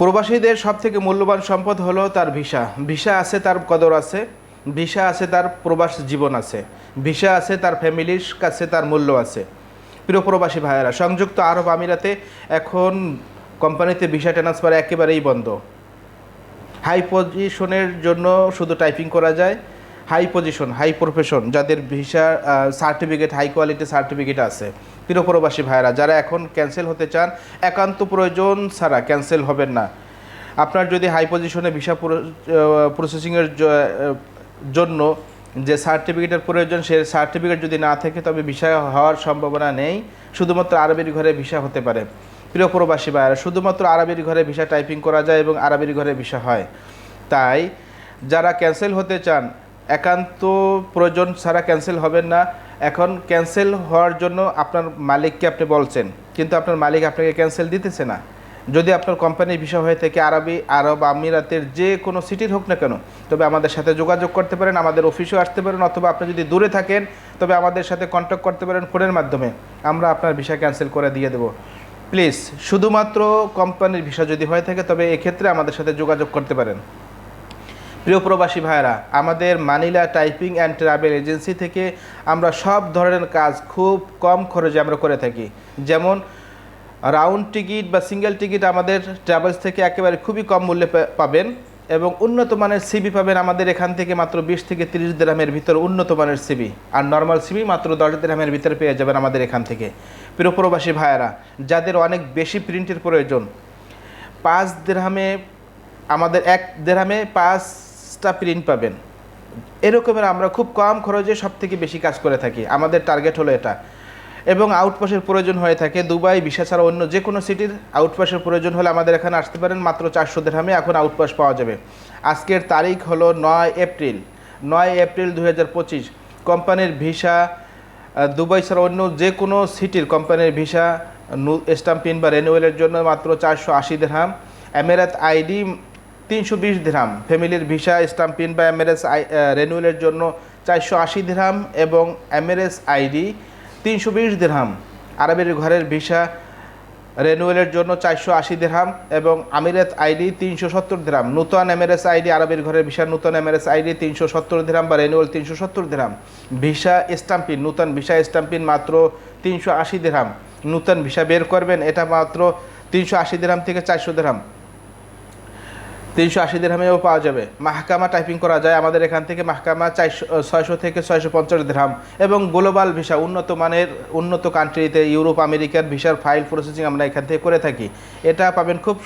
প্রবাসীদের সবথেকে মূল্যবান সম্পদ হলো তার ভিসা। ভিসা আছে তার কদর আছে, ভিসা আছে তার প্রবাস জীবন আছে, ভিসা আছে তার ফ্যামিলির কাছে তার মূল্য আছে। প্রিয় প্রবাসী ভাইয়েরা, সংযুক্ত আরব আমিরাতে এখন কোম্পানিতে ভিসা ট্রান্সফার একেবারেই বন্ধ। হাই পজিশনের জন্য শুধু টাইপিং করা যায় হাই পজিশন হাই প্রফেশন যাদের visa certificate high quality certificate আছে। প্রিয় প্রবাসী ভাইয়েরা, যারা এখন ক্যান্সেল হতে চান, একান্ত প্রয়োজন ছাড়া ক্যান্সেল হবেন না। আপনার যদি হাই পজিশনে ভিসা প্রসেসিংয়ের জন্য যে সার্টিফিকেটের প্রয়োজন, সে সার্টিফিকেট যদি না থাকে, তবে ভিসা হওয়ার সম্ভাবনা নেই। শুধুমাত্র আরবের ঘরে ভিসা হতে পারে। প্রিয় ভাইয়েরা, শুধুমাত্র আরবের ঘরে ভিসা টাইপিং করা যায় এবং আরবের ঘরে ভিসা হয়। তাই, যারা ক্যান্সেল হতে চান একান্ত প্রয়োজন ছাড়া ক্যান্সেল হবেন না। এখন ক্যান্সেল হওয়ার জন্য আপনার মালিককে আপনি বলছেন, কিন্তু আপনার মালিক আপনাকে ক্যান্সেল দিতেছে না। যদি আপনার কোম্পানির বিষয় হয়ে থাকে আরবি, আরব আমিরাতের যে কোনো সিটির হোক না কেন, তবে আমাদের সাথে যোগাযোগ করতে পারেন, আমাদের অফিসেও আসতে পারেন, অথবা আপনি যদি দূরে থাকেন, তবে আমাদের সাথে কন্ট্যাক্ট করতে পারেন ফোনের মাধ্যমে। আমরা আপনার ভিসা ক্যান্সেল করে দিয়ে দেবো। প্লিজ শুধুমাত্র কোম্পানির ভিসা যদি হয়ে থাকে, তবে এক্ষেত্রে আমাদের সাথে যোগাযোগ করতে পারেন। প্রিয় প্রবাসী ভাইরা আমাদের Manila typing and travel agency থেকে আমরা সব ধরনের কাজ খুব কম খরচে আমরা করে থাকি। যেমন, রাউন্ড টিকিট বা সিঙ্গেল টিকিট আমাদের ট্রাভেলস থেকে একেবারে খুবই কম মূল্যে পাবেন এবং উন্নত মানের সিবি পাবেন আমাদের এখান থেকে মাত্র বিশ থেকে তিরিশ দেরামের ভিতর উন্নত মানের সিবি আর নর্মাল সিবি মাত্র দশ দেরামের ভিতরে পেয়ে যাবেন আমাদের এখান থেকে। প্রিয় প্রবাসী ভাইয়েরা, যাদের অনেক বেশি প্রিন্টের প্রয়োজন, পাঁচ দেড়হামে আমাদের এক দেড়হামে পাঁচটা প্রিন্ট পাবেন। এরকমের আমরা খুব কম খরচে সব থেকে বেশি কাজ করে থাকি। আমাদের টার্গেট হলো এটা। এবং আউটপাসের প্রয়োজন হয়ে থাকে। দুবাই বিশা ছাড়া অন্য যে কোনো সিটির আউটপাসের প্রয়োজন হলে আমাদের এখানে আসতে পারেন। মাত্র চারশো দেড়হামে এখন আউটপাস পাওয়া যাবে। আজকের তারিখ হলো নয় এপ্রিল। নয় এপ্রিল দু হাজার পঁচিশ। কোম্পানির ভিসা দুবাই ছাড়া অন্য যে কোনো সিটির কোম্পানির ভিসা স্টাম্পিন বা রেনুয়েলের জন্য মাত্র চারশো আশি দেড়হাম এমেরাত আইডি তিনশো বিশ দিরহাম। ফ্যামিলির ভিসা স্টাম্পিন বা এমআরএস আই রেনুয়েলের জন্য চারশো আশি দিরহাম এবং এমএরএস আইডি তিনশো বিশ দিরহাম। আরবের ঘরের ভিসা রেনুয়েলের জন্য চারশো আশি দিরহাম এবং আমিরাত আইডি তিনশো সত্তর দিরহাম। নূতন এমআরএস আইডি, আরবের ঘরের ভিসা, নূতন এমআরএস আইডি তিনশো সত্তর দিরহাম বা রেনুয়েল তিনশো সত্তর দিরহাম। ভিসা স্টাম্পিন নূতন ভিসা স্টাম্পিন মাত্র তিনশো আশি দিরহাম। নূতন ভিসা বের করবেন, এটা মাত্র তিনশো আশি দিরহাম থেকে চারশো দিরহাম। তিনশো আশি দিরহামেও পাওয়া যাবে। মাহকামা টাইপিং করা যায় আমাদের এখান থেকে, মাহকামা চারশো ছয়শো থেকে ছয়শো পঞ্চাশ দিরহাম। এবং গ্লোবাল ভিসা উন্নত মানের, উন্নত কান্ট্রিতে ইউরোপ আমেরিকার ভিসার ফাইল প্রসেসিং আমরা এখান থেকে করে থাকি। এটা পাবেন খুব